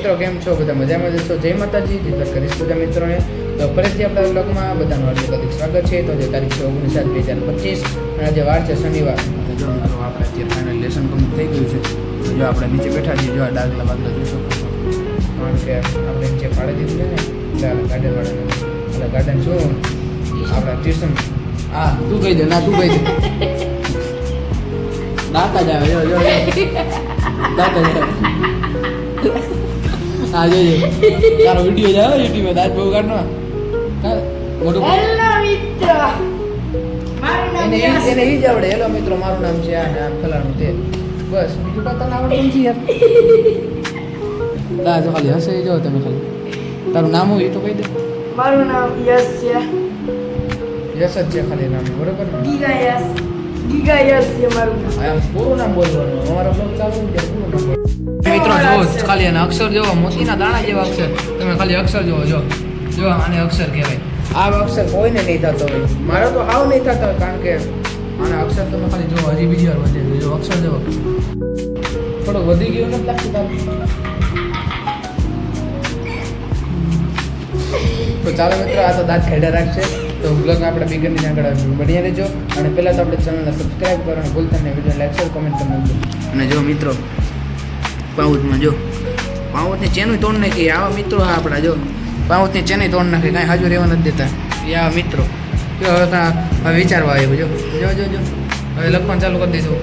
મિત્રો, કેમ છો? બધા મજામાં જશો જય માતાજી, જય કરીશ બધા મિત્રોને. તો ફરીથી આપણા બ્લોગમાં બધાનું હાર્દિક હાર્દિક સ્વાગત છે. તો જે તારીખ છે ઓગણીસ સાત બે હજાર પચીસ અને આજે વાર છે શનિવાર. જો મિત્રો આપણે અત્યારે ફાઇનલ લેસન કમ્પ્લીટ થઈ ગયું છે. જો આપણે નીચે બેઠા છીએ, જો આ ડાગલા બાગલા જોઈ શકો કારણ કે આપણે નીચે પાડી દીધું છે ને, એટલે ગાર્ડન વાળાને એટલે ગાર્ડન શું? આપણા ટ્યુશન હા તું કહી દે, ના, તું કહી દે. દાંતા જ જો જો. દાંતા જ હા જોજો તારો વીડિયો જાવ યુટ્યુબમાં દાદ બહુ કાઢનો? મોટું હેલો મિત્ર. મારું નામ એને એને ઈ આવડે. હેલો મિત્રો મારું નામ છે આ નામ ફલાણું તે. બસ બીજું કાંઈ તને આવડે નથી યાર. જો ખાલી હસે જો તમે ખાલી. તારું નામ હોય એ તો કહી દે. મારું નામ યશ છે. યશ જ છે ખાલી નામ બરોબર ને? ગીગા યશ. ગીગા યશ છે મારું નામ. પૂરું નામ બોલવાનું. અમારો બ્લોગ ચાલુ છે પૂરું નામ. મિત્રો જો ખાલી એના અક્ષર જોવો મોતીના દાણા જેવા અક્ષર. તમે ખાલી અક્ષર જોવો જો. જો આને અક્ષર કહેવાય. આ અક્ષર કોઈને નહીં થતો હોય. મારો તો હાવ નહીં થતો કારણ કે આના અક્ષર તમે ખાલી જોવો હજી બીજી વાર વધે જો અક્ષર જોવો. થોડો વધી ગયો નથી લાગતું તારું. તો ચાલો મિત્રો આ તો દાંત ખેડા રાખશે. તો બ્લોગ આપણે બિગરની આગળ બની રહેજો. અને પહેલાં તો આપણે ચેનલને સબસ્ક્રાઈબ કરો અને ભૂલતા નહીં. વીડિયો લાઈક શેર કોમેન્ટ કરી અને જો મિત્રો પાઉચમાં જો. પાઉચની ચેનું તોડ નાખી. આવા મિત્રો આપણા જો. પાઉચની ચેની તોડ નાખી. કાંઈ હાજુ રહેવા નથી દેતા. એ આવા મિત્રો. હવે કાં વિચારવા આવ્યું જો. જો જો હવે લખવાનું ચાલુ કરી દીધું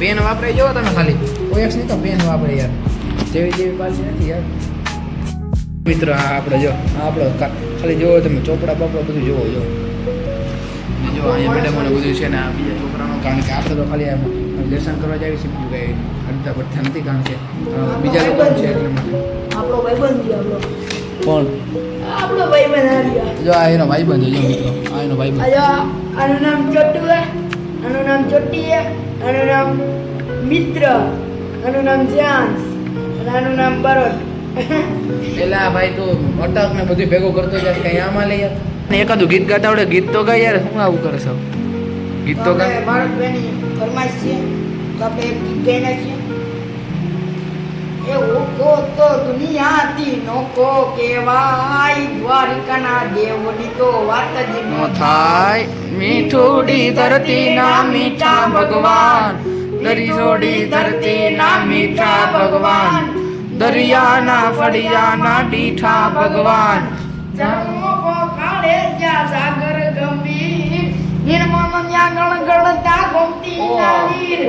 પેન વાપરે જો તમે ખાલી. ઓએક્સ નહીં તો પેન વાપરે યાર. જેવી જેવી પાછી નથી યાર. મિત્રો, આ આપણે જો આપણો ખાલી જોવો તમે ચોપડા બાપડા બધું જોવો, જો. જો અહીંયા મેડમોને બધું છે ને આ બીજા છોકરાનો કારણ કે આપણે તો ખાલી લેસન કરવા જાય છે બીજું કંઈ અડધા પડતા નથી કારણ કે બીજા લોકો છે એટલે આપણો ભાઈબંધ છે કોણ? આપણો ભાઈબંધ જો આ એનો ભાઈબંધ છે જો મિત્રો આ એનો ભાઈબંધ. આ જો આનું નામ ચોટુ હે આનું નામ ચોટી છે આનું નામ મિત્ર આનું નામ જ્યાંસ આનું નામ બરોડ પેલા ભાઈ તું અટક ને બધું ભેગું કરતો જાય કઈ આમાં લઈ યાર ને એકાદું ગીત ગાતા આવડે ગીત તો ગાય યાર હું આવું કરે છો? ગીત તો ગા ભારતભાઈની ફરમાઈશ છે તો આપણે એક ગીત ગાઈ નાખીએ એ ઓકો તો દુનિયાથી નોકો કેવાય દ્વારિકાના દેવની તો વાત જ નો થાય. મીઠુડી ધરતી ના મીઠા ભગવાન દરી જોડી ધરતી ના મીઠા ભગવાન દરિયાના ફળિયાના ડીઠા ભગવાન. જ્યાં સાગર ગંભીર નિર્મમ ન્યા ગણ ગણતા ગમતી નાલીર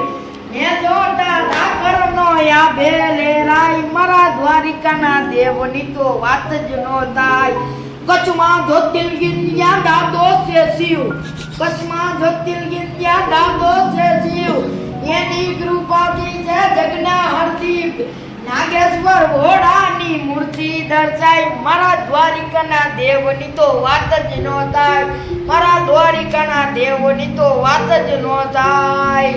ને જોતા સાગર નો યા ભેલે રાય મારા દ્વારિકાના દેવની તો વાત જ નો થાય. કચ્છમાં જ્યોતિર્લિંગિયા દાદો છે શિવ. કચ્છમાં જ્યોતિર્લિંગિયા દાદો છે શિવ. એની કૃપાથી છે જગના હરદીપ. નાગેશ્વર ઘોડાની મૂર્તિ દર્શાય. મારા દ્વારિકાના દેવની તો વાત જ ન થાય. મારા દ્વારિકાના દેવની તો વાત જ નો થાય.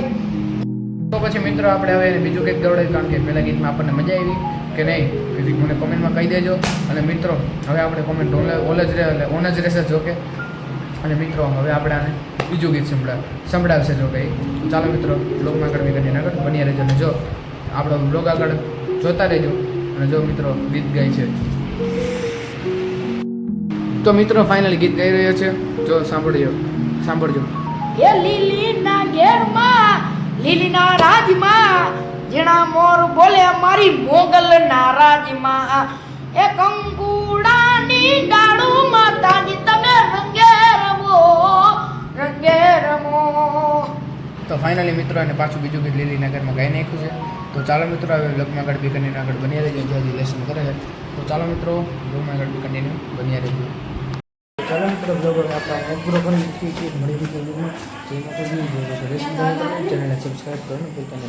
તો પછી મિત્રો આપણે હવે બીજું કંઈક દોડે, કારણ કે પહેલા ગીતમાં આપણને મજા આવી કે નહીં, તેથી મને કોમેન્ટમાં કહી દેજો. અને મિત્રો, હવે આપણે કોમેન્ટ ઓલે ઓલે જ રહે, એટલે ઓન જ રહેશે જો કે અને મિત્રો, હવે આપણે આને બીજું ગીત સંભળાવ સંભળાવશે જો કંઈ ચાલો મિત્રો બ્લોગમાં આગળ વિગતની આગળ. બની રહેજો અને જો આપણો બ્લોગ આગળ જોતા રહેજો. અને જો મિત્રો ગીત ગાય છે. તો મિત્રો ફાઇનલ ગીત ગાઈ રહ્યો છે. જો સાંભળજો સાંભળજો. એ લીલીના ઘેરમાં લીલીના રાજમાં જેણા મોર બોલે મારી મોગલ ના રાજમાં એ કંકુડાની ડાળું માતાજી તમે રંગે રમો રંગે રમો. તો ફાઇનલી મિત્રો અને પાછું બીજું ગીત લીલીનગરમાં ગાઈ નાખ્યું છે. તો ચાલો મિત્રો, હવે બ્લોગમાં આગળ બી કન્ટિન્યુ આગળ બની રહેજો જો હજી લેસન કરે છે. તો ચાલો મિત્રો બ્લોગમાં આગળ બી કન્ટિન્યુ બની રહેજો ચાલો મિત્રો બ્લોગ આપણે પૂરો કરી મળી રહ્યો બ્લોગમાં જે માટે ચેનલને સબસ્ક્રાઈબ કરો ને પોતાને